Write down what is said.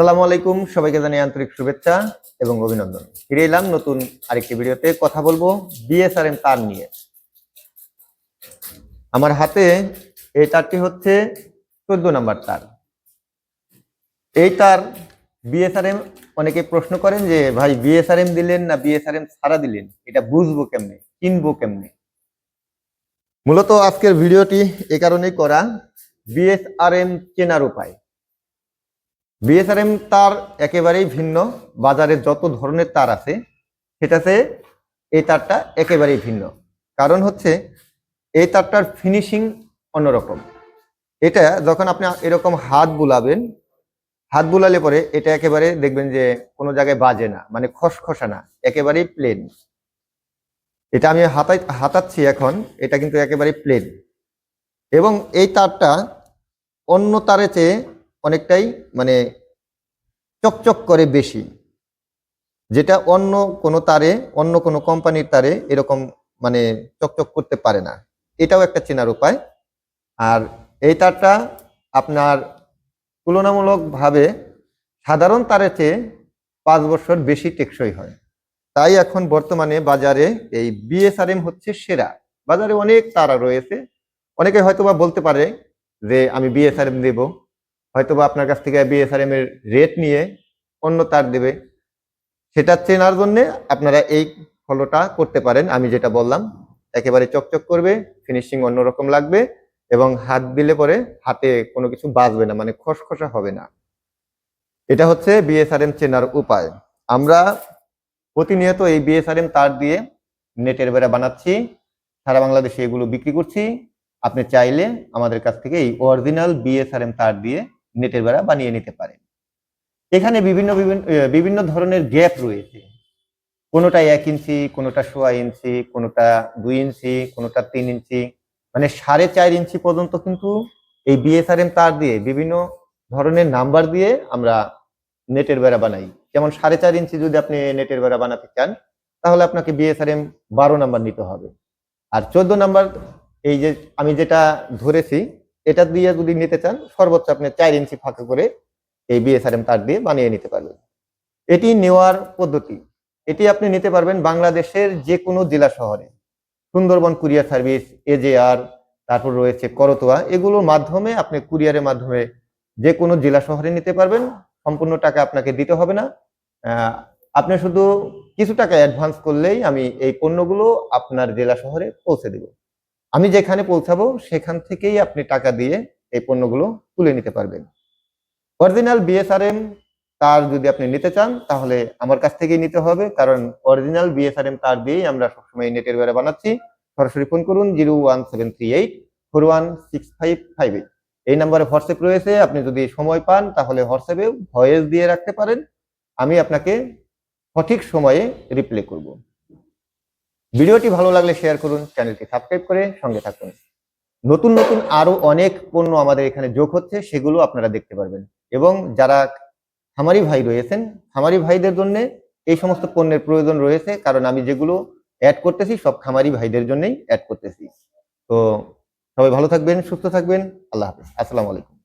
আসসালামু আলাইকুম, সবাইকে জানাই আন্তরিক শুভেচ্ছা এবং অভিনন্দন। ফিরে এলাম নতুন আরেকটি ভিডিওতে, কথা বলব বিএসআরএম তার নিয়ে। আমার হাতে এই তারটি হচ্ছে চোদ্দ নাম্বার তার। এই তার বিএসআরএম অনেকে প্রশ্ন করেন যে, ভাই বিএসআরএম দিলেন না বিএসআরএম ছাড়া দিলেন? এটা বুঝব কেমনে? কিনবো কেমনে? মূলত আজকের ভিডিওটি এ কারণেই করা বিএসআরএম চেনার উপায়। বিএসআরএম তার একেবারেই ভিন্ন। বাজারে যত ধরনের তার আছে, সেটাতে এই তারটা একেবারেই ভিন্ন। কারণ হচ্ছে, এই তারটার ফিনিশিং অন্যরকম। এটা যখন আপনি এরকম হাত বুলাবেন, হাত বুলালে পরে এটা একেবারে দেখবেন যে কোনো জায়গায় বাজে না মানে খসখসা না, একেবারেই প্লেন এটা আমি হাতাই, হাতাচ্ছি এখন, এটা কিন্তু একেবারে প্লেন এবং এই তারটা অন্য তারে চেয়ে অনেকটাই মানে চকচক করে বেশি। যেটা অন্য কোনো তারে, অন্য কোনো কোম্পানির তারে এরকম মানে চকচক করতে পারে না। এটাও একটা চেনার উপায়। আর এই তারটা আপনার তুলনামূলকভাবে সাধারণ তারের চেয়ে পাঁচ বছর বেশি টেকসই হয়। তাই এখন বর্তমানে বাজারে এই বিএসআরএম হচ্ছে সেরা। বাজারে অনেক তারা রয়েছে। অনেকে হয়তোবা বলতে পারে যে আমি বিএসআরএম দেব হয়তোবা আপনার কাছ থেকে বিএসআরএম এর রেট নিয়ে অন্য তার দেবে। সেটা চেনার জন্য আপনারা এই ফলোটা করতে পারেন, আমি যেটা বললাম। একেবারে চকচক করবে ফিনিশিং অন্যরকম লাগবে এবং হাত দিলে পরে হাতে কোনো কিছু বাজবে না মানে খসখসা হবে না। এটা হচ্ছে বিএসআরএম চেনার উপায়। আমরা প্রতিনিয়ত এই বিএসআরএম তার দিয়ে নেটের বেড়া বানাচ্ছি, সারা বাংলাদেশে এগুলো বিক্রি করছি। আপনি চাইলে আমাদের কাছ থেকে এই অরিজিনাল বিএসআরএম তার দিয়ে নেটের বেড়া বানিয়ে নিতে পারেন এখানে বিভিন্ন বিভিন্ন বিভিন্ন ধরনের গ্যাপ রয়েছে। কোনোটা এক ইঞ্চি, কোনোটা সোয়া ইঞ্চি, কোনোটা দুই ইঞ্চি, কোনোটা তিন ইঞ্চি। মানে সাড়ে চার ইঞ্চি পর্যন্ত কিন্তু এই বিএসআরএম তার দিয়ে বিভিন্ন ধরনের নাম্বার দিয়ে আমরা নেটের বেড়া বানাই। যেমন সাড়ে চার ইঞ্চি যদি আপনি নেটের বেড়া বানাতে চান, তাহলে আপনাকে বিএসআরএম বারো নাম্বার নিতে হবে। আর চোদ্দ নাম্বার, এই যে আমি যেটা ধরেছি এটা দিয়ে যদি নিতে চান, সর্বোচ্চ আপনি চার ইঞ্চি ফাঁকা করে এই বিএসআরএম তার দিয়ে বানিয়ে নিতে পারবেন। এটি নেওয়ার পদ্ধতি। এটি আপনি নিতে পারবেন বাংলাদেশের যে কোনো জেলা শহরে। সুন্দরবন কুরিয়ার সার্ভিস এজেআর তারপর রয়েছে করতোয়া। এগুলোর মাধ্যমে আপনি কুরিয়ারের মাধ্যমে যে কোনো জেলা শহরে নিতে পারবেন। সম্পূর্ণ টাকা আপনাকে দিতে হবে না। আপনি শুধু কিছু টাকা অ্যাডভান্স করলেই আমি এই পণ্যগুলো আপনার জেলা শহরে পৌঁছে দেব। আমি যেখানে পৌঁছাবো, সেখান থেকেই আপনি টাকা দিয়ে এই পণ্যগুলো তুলে নিতে পারবেন। অরিজিনাল বিএসআরএম তার যদি আপনি নিতে চান, তাহলে আমার কাছ থেকেই নিতে হবে, কারণ অরিজিনাল বিএসআরএম তার দিয়েই আমরা সবসময় নেটের বেড়া বানাচ্ছি। সরাসরি ফোন করুন, zero one seven three eight, four one six five five eight. এই নাম্বারে হোয়াটসঅ্যাপ রয়েছে, আপনি যদি সময় পান, তাহলে হোয়াটসঅ্যাপে ভয়েস দিয়ে রাখতে পারেন। আমি আপনাকে সঠিক সময়ে রিপ্লাই করব। ভিডিওটি ভালো লাগলে শেয়ার করুন চ্যানেলটি সাবস্ক্রাইব করে সঙ্গে থাকুন। নতুন নতুন আরও অনেক পণ্য আমাদের এখানে যোগ হচ্ছে, সেগুলো আপনারা দেখতে পারবেন। এবং যারা খামারি ভাই রয়েছেন, খামারি ভাইদের জন্য এই সমস্ত পণ্যের প্রয়োজন রয়েছে, কারণ আমি যেগুলো অ্যাড করতেছি, সব খামারি ভাইদের জন্যই অ্যাড করতেছি। তো সবাই ভালো থাকবেন, সুস্থ থাকবেন, আল্লাহ হাফিজ। আসসালামু আলাইকুম।